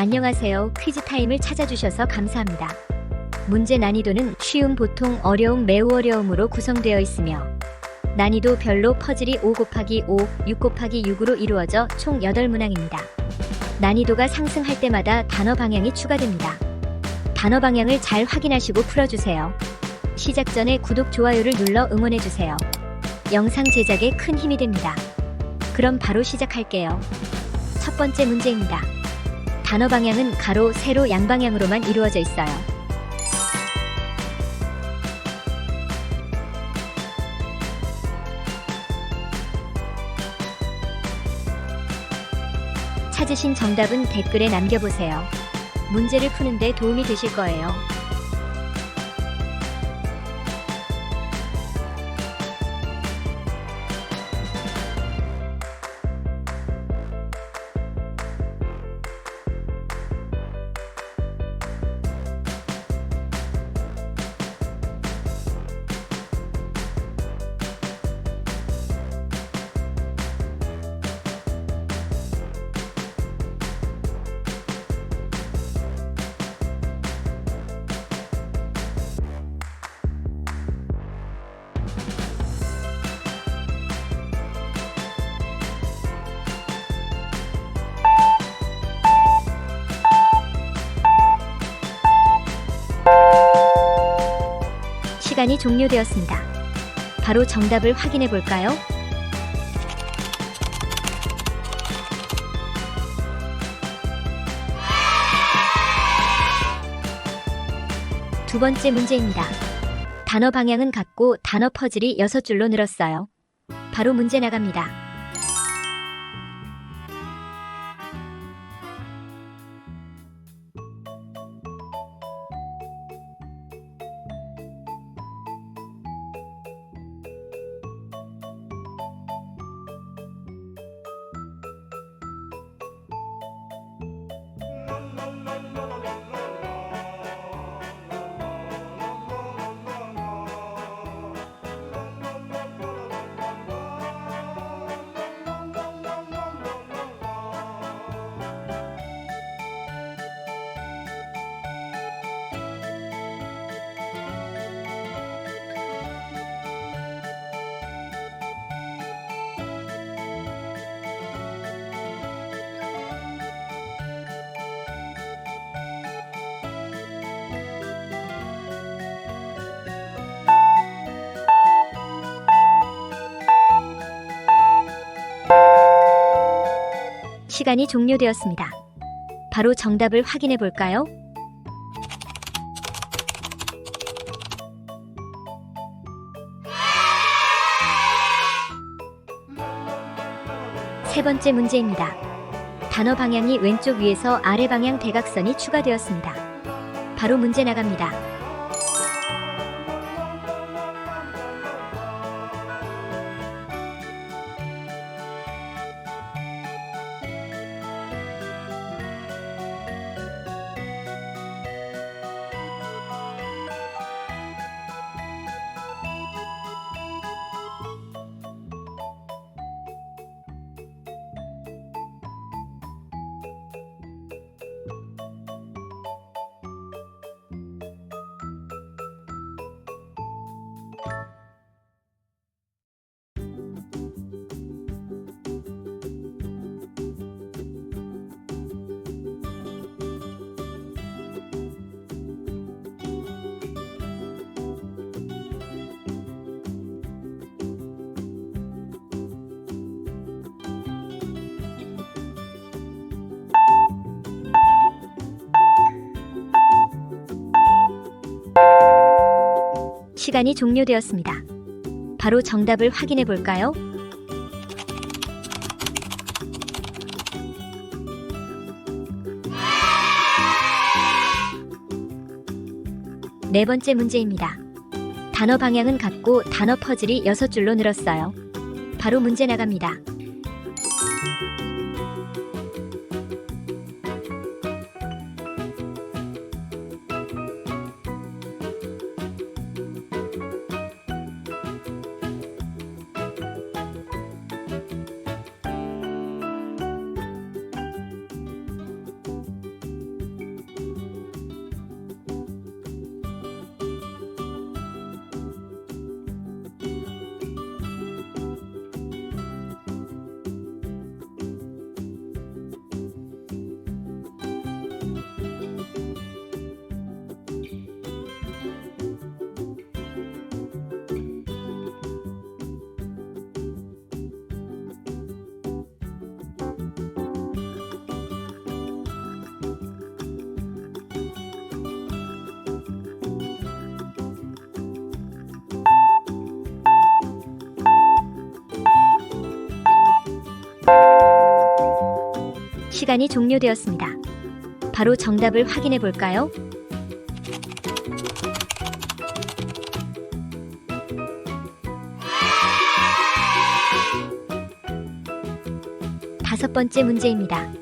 안녕하세요. 퀴즈 타임을 찾아주셔서 감사합니다. 문제 난이도는 쉬움, 보통, 어려움, 매우 어려움으로 구성되어 있으며 난이도 별로 퍼즐이 5 곱하기 5, 6 곱하기 6으로 이루어져 총 8문항입니다. 난이도가 상승할 때마다 단어 방향이 추가됩니다. 단어 방향을 잘 확인하시고 풀어주세요. 시작 전에 구독, 좋아요를 눌러 응원해주세요. 영상 제작에 큰 힘이 됩니다. 그럼 바로 시작할게요. 첫 번째 문제입니다. 단어 방향은 가로, 세로, 양방향으로만 이루어져 있어요. 찾으신 정답은 댓글에 남겨보세요. 문제를 푸는데 도움이 되실 거예요. 시간이 종료되었습니다. 바로 정답을 확인해 볼까요? 두 번째 문제입니다. 단어 방향은 같고 단어 퍼즐이 6줄로 늘었어요. 바로 문제 나갑니다. 시간이 종료되었습니다. 바로 정답을 확인해 볼까요? 세 번째 문제입니다. 단어 방향이 왼쪽 위에서 아래 방향 대각선이 추가되었습니다. 바로 문제 나갑니다. 시간이 종료되었습니다. 바로 정답을 확인해 볼까요? 네 번째 문제입니다. 단어 방향은 같고 단어 퍼즐이 6줄로 늘었어요. 바로 문제 나갑니다. 시간이 종료되었습니다. 바로 정답을 확인해 볼까요? 다섯 번째 문제입니다.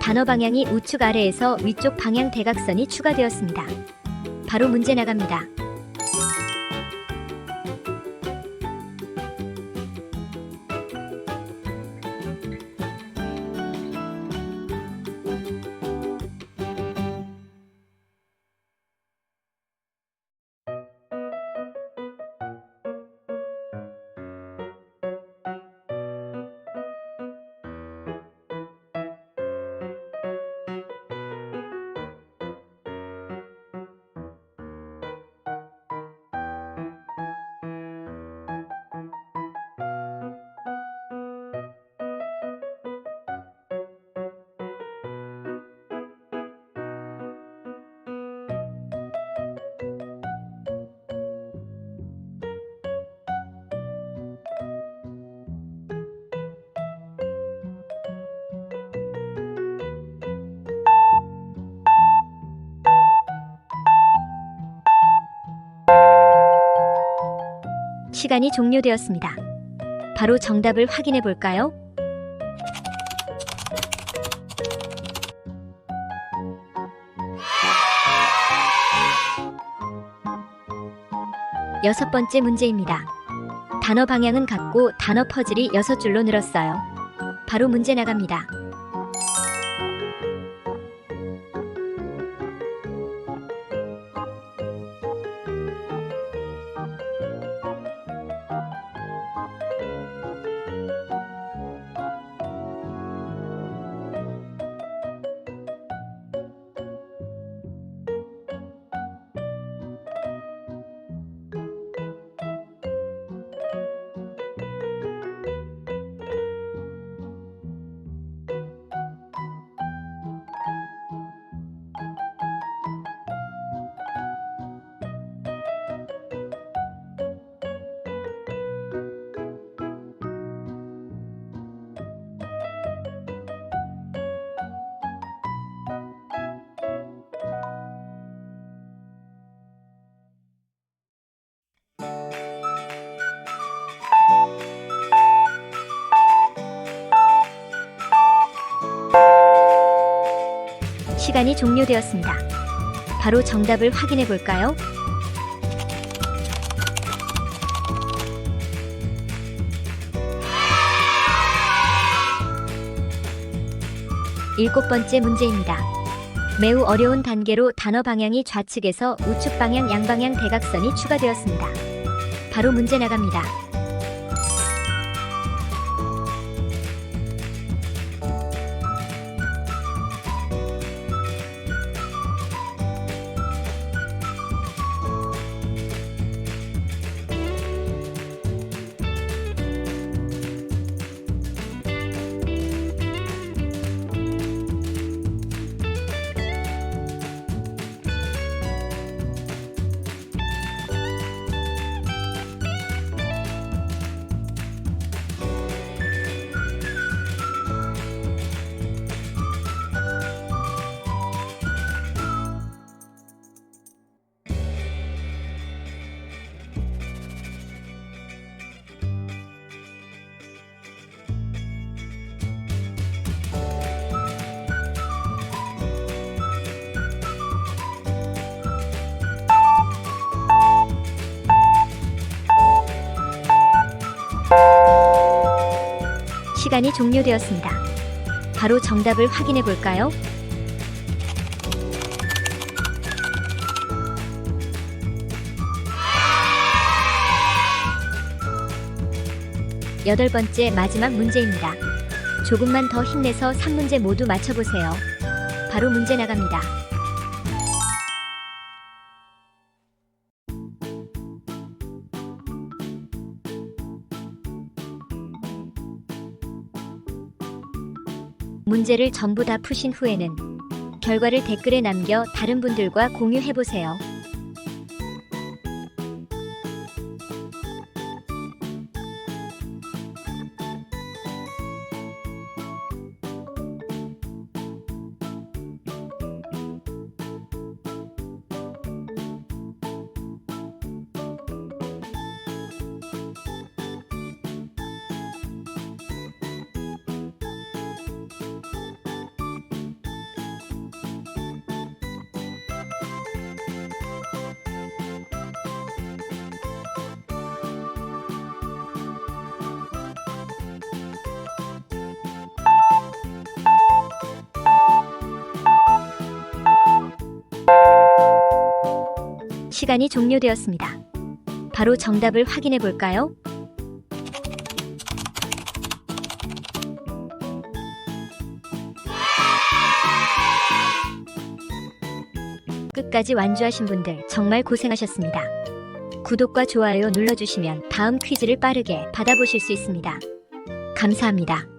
단어 방향이 우측 아래에서 위쪽 방향 대각선이 추가되었습니다. 바로 문제 나갑니다. 시간이 종료되었습니다. 바로 정답을 확인해 볼까요? 여섯 번째 문제입니다. 단어 방향은 같고 단어 퍼즐이 여섯 줄로 늘었어요. 바로 문제 나갑니다. 시간이 종료되었습니다. 바로 정답을 확인해 볼까요? 일곱 번째 문제입니다. 매우 어려운 단계로 단어 방향이 좌측에서 우측 방향 양방향 대각선이 추가되었습니다. 바로 문제 나갑니다. 시간이 종료되었습니다. 바로 정답을 확인해 볼까요? 여덟 번째 마지막 문제입니다. 조금만 더 힘내서 3문제 모두 맞춰보세요. 바로 문제 나갑니다. 문제를 전부 다 푸신 후에는 결과를 댓글에 남겨 다른 분들과 공유해 보세요. 시간이 종료되었습니다. 바로 정답을 확인해 볼까요? 끝까지 완주하신 분들 정말 고생하셨습니다. 구독과 좋아요 눌러주시면 다음 퀴즈를 빠르게 받아보실 수 있습니다. 감사합니다.